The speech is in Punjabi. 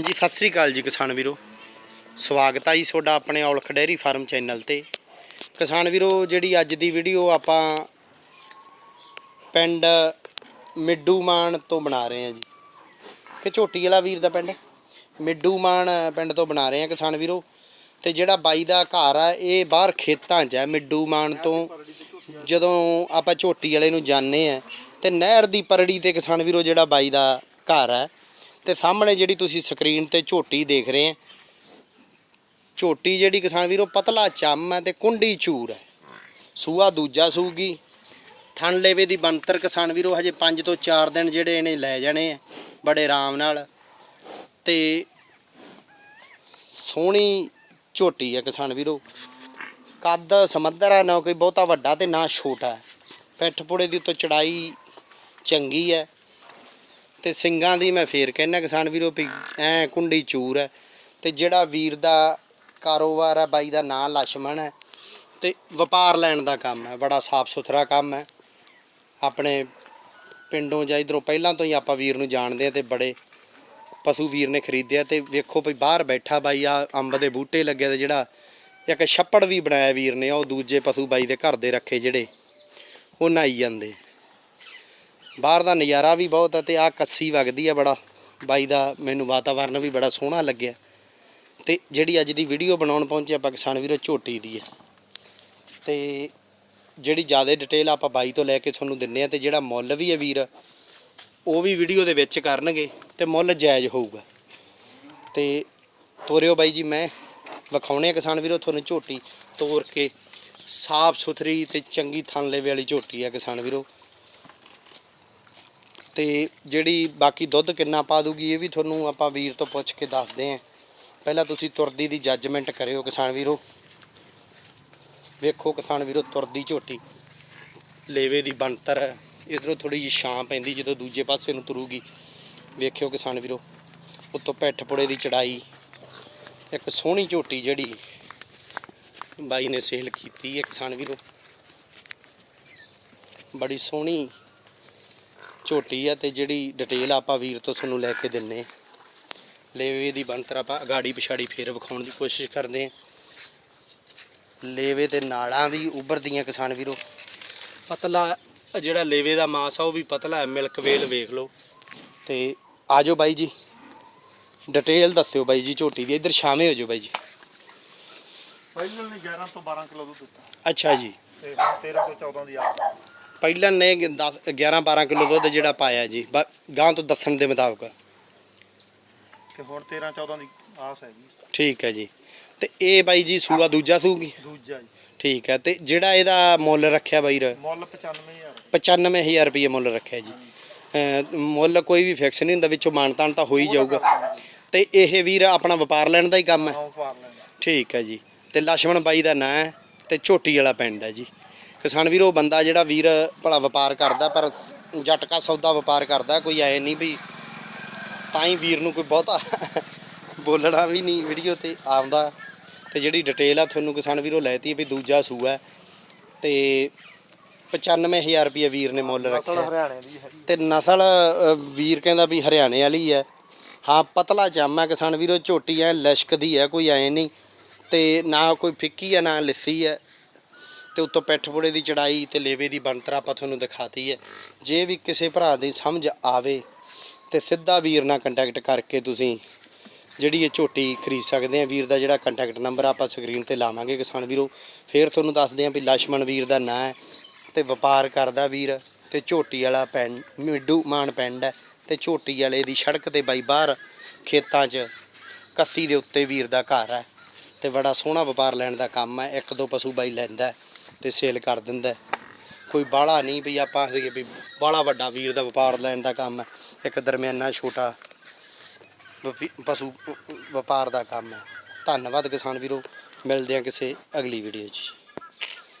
ਹਾਂਜੀ, ਸਤਿ ਸ੍ਰੀ ਅਕਾਲ ਜੀ ਕਿਸਾਨ ਵੀਰੋ। ਸਵਾਗਤ ਹੈ ਜੀ ਤੁਹਾਡਾ ਆਪਣੇ ਔਲਖ ਡੈਰੀ ਫਾਰਮ ਚੈਨਲ ਤੇ। ਕਿਸਾਨ ਵੀਰੋ, ਜਿਹੜੀ ਅੱਜ ਦੀ ਵੀਡੀਓ ਆਪਾਂ ਪਿੰਡ ਮਿੱਡੂ ਮਾਨ ਤੋਂ ਬਣਾ ਰਹੇ ਹਾਂ ਜੀ। ਕਿ ਝੋਟੀ ਵਾਲਾ ਵੀਰ ਦਾ ਪਿੰਡ? ਮਿੱਡੂ ਮਾਨ ਪਿੰਡ ਤੋਂ ਬਣਾ ਰਹੇ ਹਾਂ ਕਿਸਾਨ ਵੀਰੋ। ਤੇ ਜਿਹੜਾ ਬਾਈ ਦਾ ਘਰ ਆ, ਇਹ ਬਾਹਰ ਖੇਤਾਂ 'ਚ ਹੈ ਮਿੱਡੂ ਮਾਨ ਤੋਂ। ਜਦੋਂ ਆਪਾਂ ਝੋਟੀ ਵਾਲੇ ਨੂੰ ਜਾਣਦੇ ਆ ਤੇ ਨਹਿਰ ਦੀ ਪਰੜੀ ਤੇ ਕਿਸਾਨ ਵੀਰੋ ਜਿਹੜਾ ਬਾਈ ਦਾ ਘਰ ਹੈ ਤੇ ਸਾਹਮਣੇ ਜਿਹੜੀ ਤੁਸੀਂ ਸਕਰੀਨ ਤੇ ਝੋਟੀ ਦੇਖ ਰਹੇ ਆ, ਝੋਟੀ ਜਿਹੜੀ ਕਿਸਾਨ ਵੀਰੋ ਪਤਲਾ ਚੰਮ ਹੈ ਤੇ ਕੁੰਡੀ ਚੂਰ ਹੈ। ਸੂਆ ਦੂਜਾ ਸੂਗੀ, ਥਣ ਲੇਵੇ ਦੀ ਬੰਤਰ ਕਿਸਾਨ ਵੀਰੋ ਹਜੇ 5 ਤੋਂ 4 ਦਿਨ ਜਿਹੜੇ ਇਹਨੇ ਲੈ ਜਾਣੇ ਆ, ਬੜੇ ਆਰਾਮ ਨਾਲ। ਤੇ ਸੋਹਣੀ ਝੋਟੀ ਹੈ ਕਿਸਾਨ ਵੀਰੋ। ਕੱਦ ਸਮੱਧਰ ਹੈ, ਨਾ ਕੋਈ ਬਹੁਤਾ ਵੱਡਾ ਤੇ ਨਾ ਛੋਟਾ ਪਿੱਠ ਪੁੜੇ ਦੀ ਉੱਤੋਂ ਚੜਾਈ ਚੰਗੀ ਹੈ। ਤੇ ਸਿੰਘਾਂ ਦੀ ਮੈਂ ਫੇਰ ਕਹਿੰਦਾ, ਕਿਸਾਨ ਵੀਰੋ ਵੀ ਐ ਕੁੰਡੀ ਚੂਰ ਹੈ ਤੇ ਜਿਹੜਾ ਵੀਰ ਦਾ ਕਾਰੋਬਾਰ ਹੈ ਬਾਈ ਦਾ ਨਾਂ ਲਛਮਣ ਹੈ ਤੇ ਵਪਾਰ ਲੈਣ ਦਾ ਕੰਮ ਹੈ ਬੜਾ ਸਾਫ਼ ਸੁਥਰਾ ਕੰਮ ਹੈ ਆਪਣੇ ਪਿੰਡੋਂ ਜਾਂ ਇਧਰੋਂ ਪਹਿਲਾਂ ਤੋਂ ਹੀ ਆਪਾਂ ਵੀਰ ਨੂੰ ਜਾਣਦੇ ਆ ਤੇ ਬੜੇ ਪਸ਼ੂ ਵੀਰ ਨੇ ਖਰੀਦਿਆ ਤੇ ਵੇਖੋ ਵੀ ਬਾਹਰ ਬੈਠਾ ਬਾਈ ਆ ਅੰਬ ਦੇ ਬੂਟੇ ਲੱਗੇ ਤੇ ਜਿਹੜਾ ਇੱਕ ਛੱਪੜ ਵੀ ਬਣਾਇਆ ਵੀਰ ਨੇ, ਉਹ ਦੂਜੇ ਪਸ਼ੂ ਬਾਈ ਦੇ ਘਰ ਦੇ ਰੱਖੇ ਜਿਹੜੇ, ਉਹ ਨਹਾਈ ਜਾਂਦੇ। ਬਾਹਰ ਦਾ ਨਜ਼ਾਰਾ ਵੀ ਬਹੁਤ ਹੈ ਤੇ ਆ ਕੱਸੀ ਵਗਦੀ ਆ ਬੜਾ। ਬਾਈ ਦਾ ਮੈਨੂੰ ਵਾਤਾਵਰਨ ਵੀ ਬੜਾ ਸੋਹਣਾ ਲੱਗਿਆ। ਤੇ ਜਿਹੜੀ ਅੱਜ ਦੀ ਵੀਡੀਓ ਬਣਾਉਣ ਪਹੁੰਚੇ ਆਪਾਂ ਕਿਸਾਨ ਵੀਰੋ ਝੋਟੀ ਦੀ ਹੈ ਤੇ ਜਿਹੜੀ ਜ਼ਿਆਦਾ ਡਿਟੇਲ ਆਪਾਂ ਬਾਈ ਤੋਂ ਲੈ ਕੇ ਤੁਹਾਨੂੰ ਦਿੰਨੇ ਆ ਤੇ ਜਿਹੜਾ ਮੁੱਲ ਵੀ ਹੈ ਵੀਰ, ਉਹ ਵੀ ਵੀਡੀਓ ਦੇ ਵਿੱਚ ਕਰਨਗੇ ਤੇ ਮੁੱਲ ਜਾਇਜ਼ ਹੋਊਗਾ। ਤੇ ਤੋਰਿਓ ਬਾਈ ਜੀ, ਮੈਂ ਵਿਖਾਉਣੇ ਆ ਕਿਸਾਨ ਵੀਰੋ ਤੁਹਾਨੂੰ ਝੋਟੀ ਤੋਰ ਕੇ। ਸਾਫ਼ ਸੁਥਰੀ ਤੇ ਚੰਗੀ ਥਣ ਵਾਲੀ ਝੋਟੀ ਆ ਕਿਸਾਨ ਵੀਰੋ। ਤੇ ਜਿਹੜੀ ਬਾਕੀ ਦੁੱਧ ਕਿੰਨਾ ਪਾ ਦੂਗੀ, ਇਹ ਵੀ ਤੁਹਾਨੂੰ ਆਪਾਂ ਵੀਰ ਤੋਂ ਪੁੱਛ ਕੇ ਦੱਸਦੇ ਆਂ। ਪਹਿਲਾਂ ਤੁਸੀਂ ਤੁਰਦੀ ਦੀ ਜੱਜਮੈਂਟ ਕਰਿਓ ਕਿਸਾਨ ਵੀਰੋ। ਵੇਖੋ ਕਿਸਾਨ ਵੀਰੋ, ਤੁਰਦੀ ਝੋਟੀ ਲੇਵੇ ਦੀ ਬਣਤਰ ਇਧਰੋਂ ਥੋੜੀ ਜਿਹੀ ਛਾਂ ਪੈਂਦੀ ਜਦੋਂ ਦੂਜੇ ਪਾਸੇ ਨੂੰ ਤੁਰੂਗੀ। ਵੇਖਿਓ ਕਿਸਾਨ ਵੀਰੋ, ਉੱਤੋਂ ਪੈਠ ਪੁੜੇ ਦੀ ਚੜਾਈ। ਇੱਕ ਸੋਹਣੀ ਝੋਟੀ ਜਿਹੜੀ ਬਾਈ ਨੇ ਸੇਲ ਕੀਤੀ ਹੈ ਕਿਸਾਨ ਵੀਰੋ। ਬੜੀ ਸੋਹਣੀ ਝੋਟੀ ਆ ਤੇ ਜਿਹੜੀ ਡਿਟੇਲ ਆਪਾਂ ਵੀਰ ਤੋਂ ਤੁਹਾਨੂੰ ਲੈ ਕੇ ਦਿੰਨੇ ਲੇਵੇ ਦੀ ਬਣਤਰ ਆਪਾਂ ਅਗਾੜੀ ਪਿਛਾੜੀ ਫੇਰ ਵਿਖਾਉਣ ਦੀ ਕੋਸ਼ਿਸ਼ ਕਰਦੇ ਆ। ਲੇਵੇ ਤੇ ਨਾੜਾਂ ਵੀ ਉੱਭਰਦੀਆਂ ਕਿਸਾਨ ਵੀਰੋ। ਪਤਲਾ ਜਿਹੜਾ ਲੇਵੇ ਦਾ ਮਾਸ ਆ ਉਹ ਵੀ ਪਤਲਾ ਹੈ ਮਿਲਕ ਵੇਲ ਵੇਖ ਲਓ। ਤੇ ਆਜੋ ਬਾਈ ਜੀ। ਡਿਟੇਲ ਦੱਸਿਓ ਬਾਈ ਜੀ ਝੋਟੀ ਦੀ ਇੱਧਰ ਸ਼ਾਮੇ ਹੋ ਜਾਓ ਬਾਈ ਜੀ। ਪਹਿਲਾਂ ਨੇ 11 ਤੋਂ 12 ਕਿਲੋ ਦੁੱਧ ਦਿੱਤਾ। ਅੱਛਾ ਜੀ। ਤੇ ਹੁਣ 13 ਤੋਂ 14 ਦੀ ਆਸ। ਪਹਿਲਾਂ ਨੇ 10 11 12 ਕਿਲੋ ਦੁੱਧ ਜਿਹੜਾ ਪਾਇਆ ਜੀ ਗਾਂ ਤੋਂ ਦੱਸਣ ਦੇ ਮੁਤਾਬਕ। ਤੇ ਹੁਣ 13 14 ਦੀ ਆਸ ਹੈਗੀ। ਠੀਕ ਹੈ ਜੀ। ਤੇ ਇਹ ਬਾਈ ਜੀ ਸੂਆ ਦੂਜਾ ਸੂਗੀ? ਦੂਜਾ ਜੀ। ਠੀਕ ਹੈ ਤੇ ਜਿਹੜਾ ਇਹਦਾ ਮੁੱਲ ਰੱਖਿਆ ਬਾਈ ਮੁੱਲ 95000 95000 ਰੁਪਏ ਮੁੱਲ ਰੱਖਿਆ ਜੀ। ਮੁੱਲ ਕੋਈ ਵੀ ਫਿਕਸ ਨਹੀਂ ਹੁੰਦਾ ਵਿੱਚੋਂ ਮਾਨਤਾਨ ਤਾਂ ਹੋ ਹੀ ਜਾਊਗਾ। ਤੇ ਇਹ ਵੀਰ ਆਪਣਾ ਵਪਾਰ ਲੈਣ ਦਾ ਹੀ ਕੰਮ ਹੈ। ਠੀਕ ਹੈ ਜੀ। ਤੇ ਲਛਮਣ ਬਾਈ ਦਾ ਨਾਂ ਹੈ ਤੇ ਝੋਟੀ ਵਾਲਾ ਪਿੰਡ ਹੈ ਜੀ। ਕਿਸਾਨ ਵੀਰ ਉਹ ਬੰਦਾ ਜਿਹੜਾ ਵੀਰ ਭਲਾ ਵਪਾਰ ਕਰਦਾ ਪਰ ਜਟਕਾ ਸੌਦਾ ਵਪਾਰ ਕਰਦਾ ਕੋਈ ਐ ਨਹੀਂ ਵੀ ਤਾਂ ਹੀ ਵੀਰ ਨੂੰ ਕੋਈ ਬਹੁਤਾ ਬੋਲਣਾ ਵੀ ਨਹੀਂ ਵੀਡੀਓ ਤੇ ਆਉਂਦਾ। ਤੇ ਜਿਹੜੀ ਡਿਟੇਲ ਆ ਤੁਹਾਨੂੰ ਕਿਸਾਨ ਵੀਰੋ ਲੈਤੀ ਵੀ ਦੂਜਾ ਸੂਆ ਹੈ। ਤੇ 95000 ਰੁਪਏ ਵੀਰ ਨੇ ਮੁੱਲ ਰੱਖਿਆ। ਦੀ ਤੇ ਨਸਲ ਵੀਰ ਕਹਿੰਦਾ ਵੀ ਹਰਿਆਣੇ ਵਾਲੀ ਹੈ। ਹਾਂ ਪਤਲਾ ਜਾਮਾ ਕਿਸਾਨ ਵੀਰੋ ਝੋਟੀ ਐ ਲਿਸ਼ਕਦੀ ਹੈ ਕੋਈ ਐ ਨਹੀਂ। ਤੇ ਨਾ ਕੋਈ ਫਿੱਕੀ ਹੈ ਨਾ ਲਿੱਸੀ ਹੈ। ਤੇ ਉੱਤੋਂ ਪਿੱਠ ਪੁੜੇ ਦੀ ਚੜਾਈ ਤੇ ਲੇਵੇ ਦੀ ਬਣਤਰ ਆਪਾਂ ਤੁਹਾਨੂੰ ਦਿਖਾਤੀ ਹੈ। ਜੇ ਵੀ ਕਿਸੇ ਭਰਾ ਦੀ ਸਮਝ ਆਵੇ ਤੇ ਸਿੱਧਾ ਵੀਰ ਨਾਲ ਕੰਟੈਕਟ ਕਰਕੇ ਤੁਸੀਂ ਜਿਹੜੀ ਇਹ ਝੋਟੀ ਖਰੀਦ ਸਕਦੇ ਆ। ਵੀਰ ਦਾ ਜਿਹੜਾ ਕੰਟੈਕਟ ਨੰਬਰ ਆਪਾਂ ਸਕਰੀਨ ਤੇ ਲਾਵਾਂਗੇ ਕਿਸਾਨ ਵੀਰੋ। ਫੇਰ ਤੁਹਾਨੂੰ ਦੱਸਦੇ ਆ ਵੀ ਲਛਮਣ ਵੀਰ ਦਾ ਨਾਂ ਹੈ ਤੇ ਵਪਾਰ ਕਰਦਾ ਵੀਰ ਤੇ ਝੋਟੀ ਵਾਲਾ ਪਿੰਡ, ਮਿੱਡੂ ਮਾਨ ਪਿੰਡ ਹੈ ਤੇ ਝੋਟੀ ਵਾਲੇ ਦੀ ਸੜਕ ਤੇ ਬਾਈ ਬਾਹਰ ਖੇਤਾਂ 'ਚ ਕੱਸੀ ਦੇ ਉੱਤੇ ਵੀਰ ਦਾ ਘਰ ਹੈ ਤੇ ਬੜਾ ਸੋਹਣਾ ਵਪਾਰ ਲੈਣ ਦਾ ਕੰਮ ਹੈ। ਇੱਕ ਦੋ ਪਸ਼ੂ ਬਾਈ ਲੈਂਦਾ ਤੇ ਸੇਲ ਕਰ ਦਿੰਦਾ ਕੋਈ ਬਾਹਲਾ ਨਹੀਂ ਵੀ ਆਪਾਂ ਆਖਦੇ ਵੀ ਬਾਹਲਾ ਵੱਡਾ ਵੀਰ ਦਾ ਵਪਾਰ ਲੈਣ ਦਾ ਕੰਮ ਹੈ, ਇੱਕ ਦਰਮਿਆਨਾ ਛੋਟਾ ਵਪੀ- ਪਸ਼ੂ, ਵਪਾਰ ਦਾ ਕੰਮ ਹੈ। ਧੰਨਵਾਦ ਕਿਸਾਨ ਵੀਰੋ, ਮਿਲਦੇ ਹਾਂ ਕਿਸੇ ਅਗਲੀ ਵੀਡੀਓ 'ਚ।